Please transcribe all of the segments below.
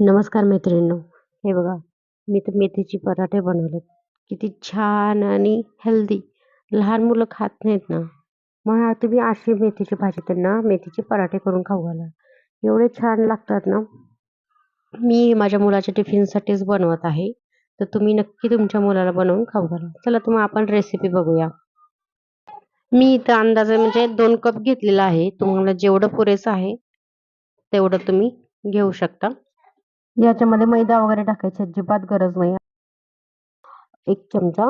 नमस्कार मैत्रिणींनो. हे बघा मी तर मेथीचे पराठे बनवले किती छान आणि हेल्दी लहान मुलं खात नाहीत ना. मग तुम्ही अशी मेथीची भाजी त्यांना मेथीचे पराठे करून खाऊ घाला. एवढे छान लागतात ना. मी माझ्या मुलाच्या टिफिनसाठीच बनवत आहे. तर तुम्ही नक्की तुमच्या मुलाला बनवून खाऊ घाला. चला तर मग आपण रेसिपी बघूया. मी इथं अंदाजे म्हणजे दोन कप घेतलेला आहे. तुम्हाला जेवढं पुरेसं आहे तेवढं तुम्ही घेऊ शकता. याच्यामध्ये मैदा वगैरे टाकायची अजिबात गरज नाही. एक चमचा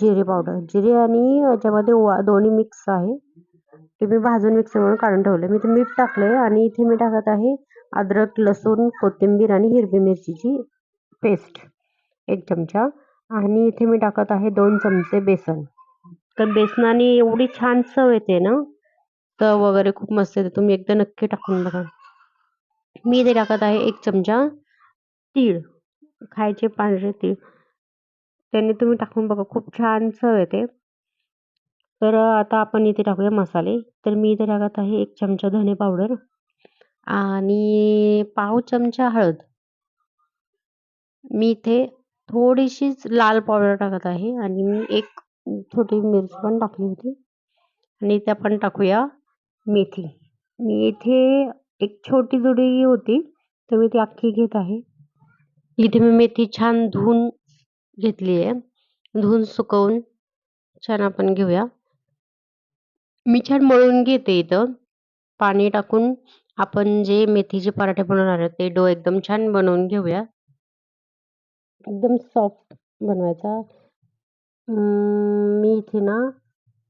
जिरे पावडर. जिरे आणि याच्यामध्ये वा दोन्ही मिक्स आहे. ते मी भाजून मिक्सरवरून काढून ठेवले मी ते मीठ टाकले आणि इथे मी टाकत आहे अद्रक लसूण कोथिंबीर आणि हिरवी मिरचीची पेस्ट एक चमचा. आणि इथे मी टाकत आहे दोन चमचे बेसन. तर बेसनाने एवढी छान चव येते ना? चव वगैरे खूप मस्त येते. तुम्ही एकदा नक्की टाकून बघा. मी इथे टाकत आहे एक चमचा तीळ खायचे पांढरे तीळ. त्यांनी तुम्ही टाकून बघा खूप छान चव येते. तर आता आपण इथे टाकूया मसाले. तर मी इथे टाकत आहे एक चमचा धने पावडर आणि पाव चमचा हळद. मी इथे थोडीशीच लाल पावडर टाकत आहे आणि मी एक छोटी मिरची पण टाकली होती. आणि इथे आपण टाकूया मेथी. मी इथे एक छोटी जुडी होती तर मी ती अख्खी घेत आहे. इथे मी मेथी छान धुवून घेतली आहे. धुवून सुकवून छान आपण घेऊया. मी छान मळून घेते इथं. पाणी टाकून आपण जे मेथीचे पराठे बनवणार आहे ते डो एकदम छान बनवून घेऊया. एकदम सॉफ्ट बनवायचा. मी इथे ना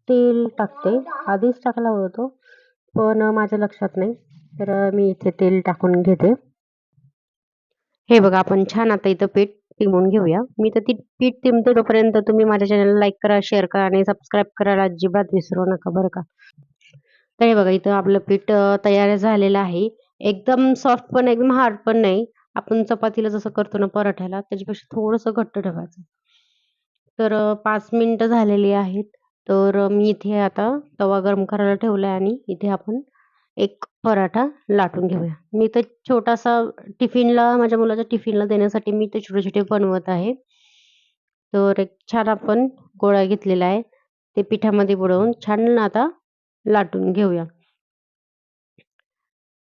तेल टाकते. आधीच टाकला होतो पण माझ्या लक्षात नाही. तर मी इथे तेल टाकून घेते. हे बघा आपण छान आता इथं पीठ टिमून घेऊया. मी तर ती पीठ टिमते तोपर्यंत तुम्ही माझ्या चॅनलला लाईक करा शेअर करा आणि सबस्क्राईब करायला अजिबात विसरू नका बरं का. तर हे बघा इथं आपलं पीठ तयार झालेलं आहे. एकदम सॉफ्ट पण एकदम हार्ड पण नाही. आपण चपातीला जसं करतो ना पराठ्याला त्याच्यापेक्षा थोडंसं घट्ट ठेवायचं. तर पाच मिनिटं झालेली आहेत. तर मी इथे आता तवा गरम करायला ठेवला आहे आणि इथे आपण एक पराठा लाटून घेऊया. मी तर छोटासा टिफिनला माझ्या मुलाच्या टिफिनला देण्यासाठी मी ते छोटे छोटे बनवत आहे. तर एक छान आपण गोळा घेतलेला आहे ते पिठामध्ये बुडवून छान आता लाटून घेऊया.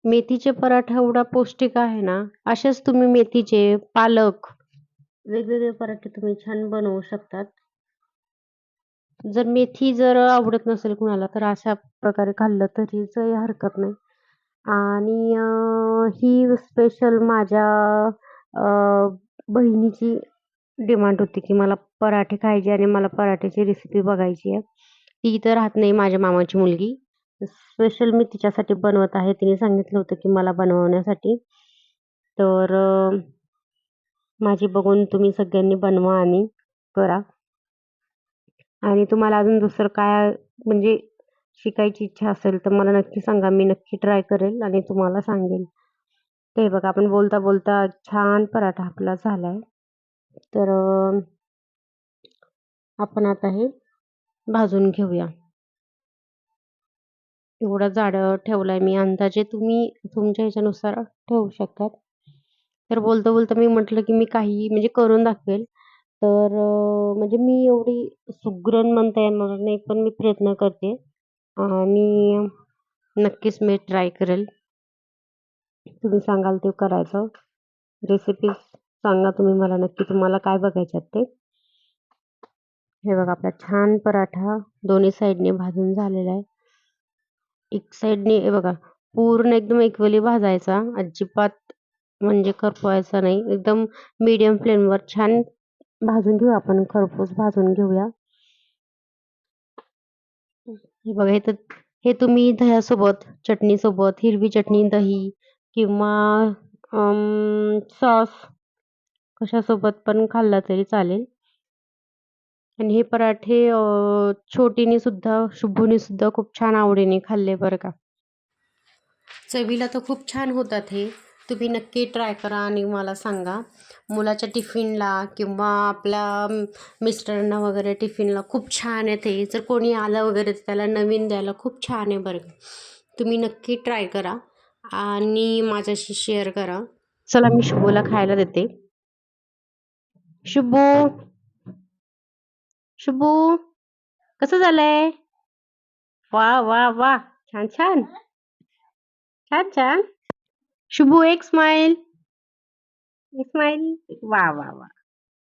मेथीचे पराठा एवढा पौष्टिक आहे ना असेच तुम्ही मेथीचे पालक वेगवेगळे पराठे तुम्ही छान बनवू शकतात. जर मेथी जर आवडत नसेल कुणाला तर अशा प्रकारे खाल्लं तरी काही हरकत नाही. आणि ही स्पेशल माझ्या बहिणीची डिमांड होती की मला पराठे खायचे आणि मला पराठ्याची रेसिपी बघायची आहे. ती इथं राहत नाही माझ्या मामाची मुलगी. स्पेशल मी तिच्यासाठी बनवत आहे. तिने सांगितलं होतं की मला बनवण्यासाठी. तर माझी बघून तुम्ही सगळ्यांनी बनवा आणि करा. आणि तुम्हाला अजून दुसरं काय म्हणजे शिकायची इच्छा असेल तर मला नक्की सांगा. मी नक्की ट्राय करेल आणि तुम्हाला सांगेल. ते बघा आपण बोलता बोलता छान पराठा आपला झाला आहे तर आपण आता हे भाजून घेऊया. एवढा जाड ठेवलाय मी. अंदाजे तुम्ही तुमच्या ह्याच्यानुसार ठेवू शकतात. तर बोलता बोलता मी म्हटलं की मी काही म्हणजे करून दाखवेल. तर म्हणजे मी एवढी सुगरण म्हणता येणार नाही पण मी प्रयत्न करते. आणि नक्कीच मी ट्राय करेल. तुम्ही सांगाल ते करायचं. रेसिपीज सांगा तुम्ही मला नक्की तुम्हाला काय बघायच्यात ते. हे बघा आपला छान पराठा दोन्ही साईडने भाजून झालेला आहे. एक साईडने हे बघा पूर्ण एकदम इक्वली भाजायचा. अजिबात म्हणजे करपवायचा नाही. एकदम मीडियम फ्लेमवर छान भाजून घेऊ आपण खरपूस भाजून घेऊया. हे बघा हे तर हे तुम्ही दह्यासोबत चटणीसोबत हिरवी चटणी दही किंवा सॉस कशासोबत पण खाल्ला तरी चालेल. आणि हे पराठे छोटीने सुद्धा शुभूने सुद्धा खूप छान आवडीने खाल्ले बरं का. चवीला तर खूप छान होतात हे. तुम्ही नक्की ट्राय करा आणि मला सांगा. मुलाच्या टिफिनला किंवा आपल्या मिस्टरांना वगैरे टिफिनला खूप छान आहे ते. जर कोणी आलं वगैरे तर त्याला नवीन द्यायला खूप छान आहे बरं तुम्ही नक्की ट्राय करा आणि माझ्याशी शेअर करा. चला मी शुभोला खायला देते. शुभू! शुभू! कसं झालंय? वा वा वा! छान छान! छान छान! शुभू एक स्माइल एक स्माइल वा वा वा